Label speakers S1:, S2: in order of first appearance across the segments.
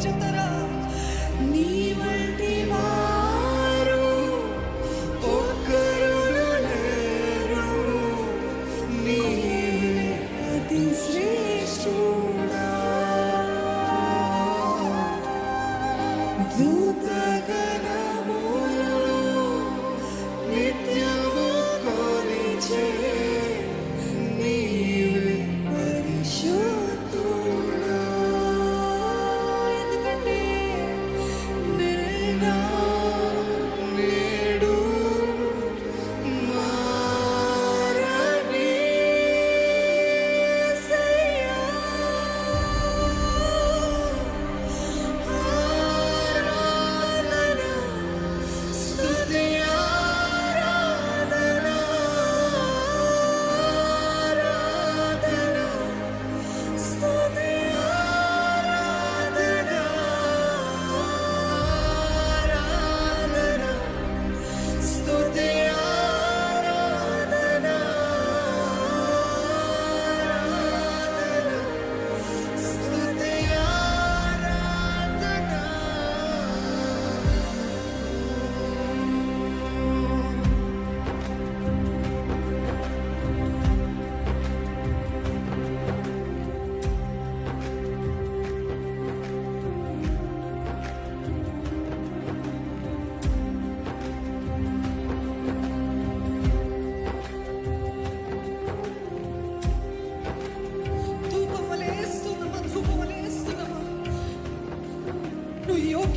S1: to the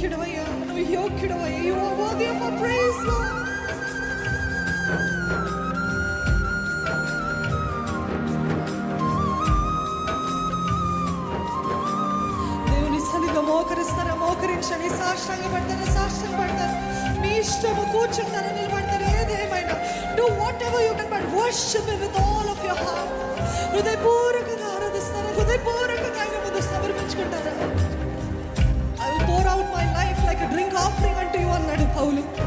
S1: యోగ్యుడవయ్యా నువ్వు యోగ్యుడవయ్యా. You are worthy of our praise Lord దేవుని సన్నిధిలో మోకరిస్తారా? మోకరించండి. సాష్టాంగపడతారా? సాష్టాంగపడతారా? మీ ఇష్టము కూర్చుంటారా? నిలబడతారు? ఏదేమైనా. Do whatever you can but worship with all of your heart హృదయపూర్వకంగా ఆరాధిస్తారా? హృదయపూర్వకంగా ఆయన ముందు సమర్పించుకుంటారా? oğlum.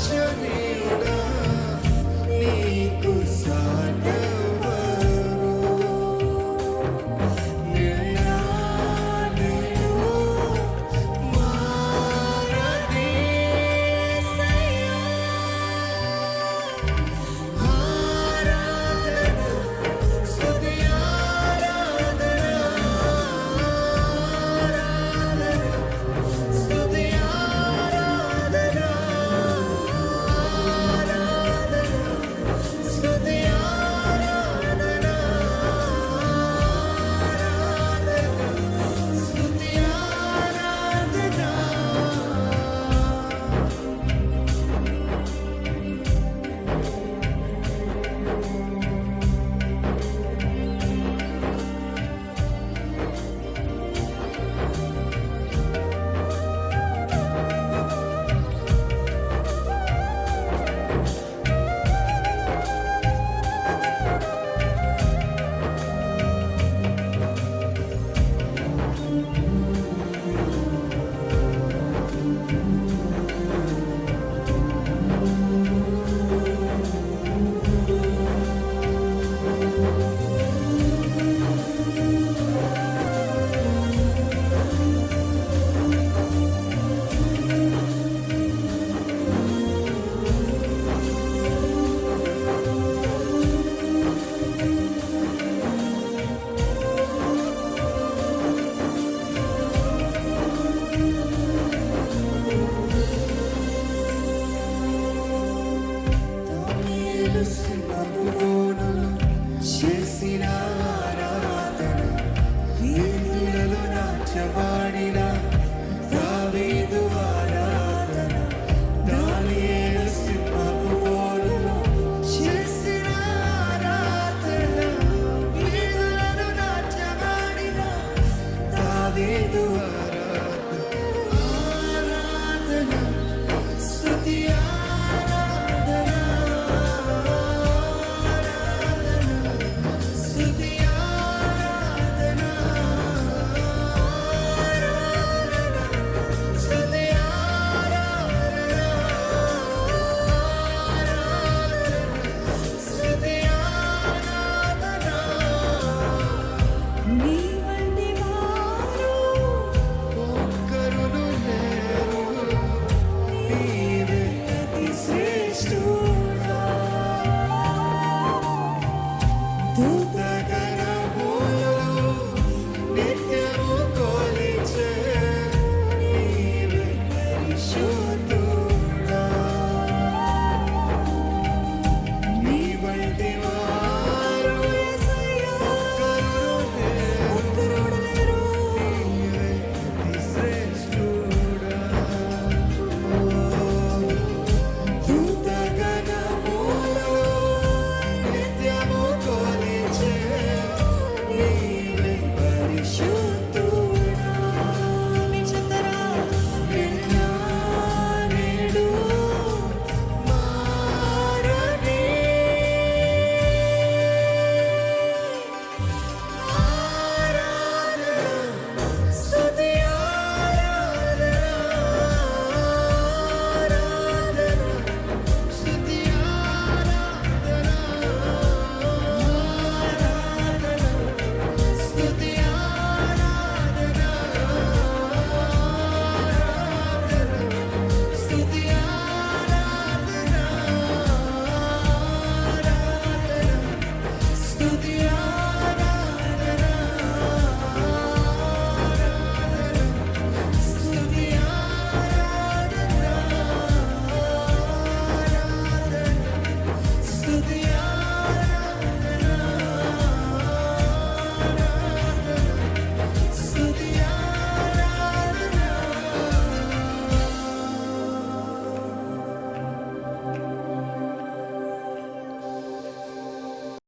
S1: such a. दे
S2: दुआ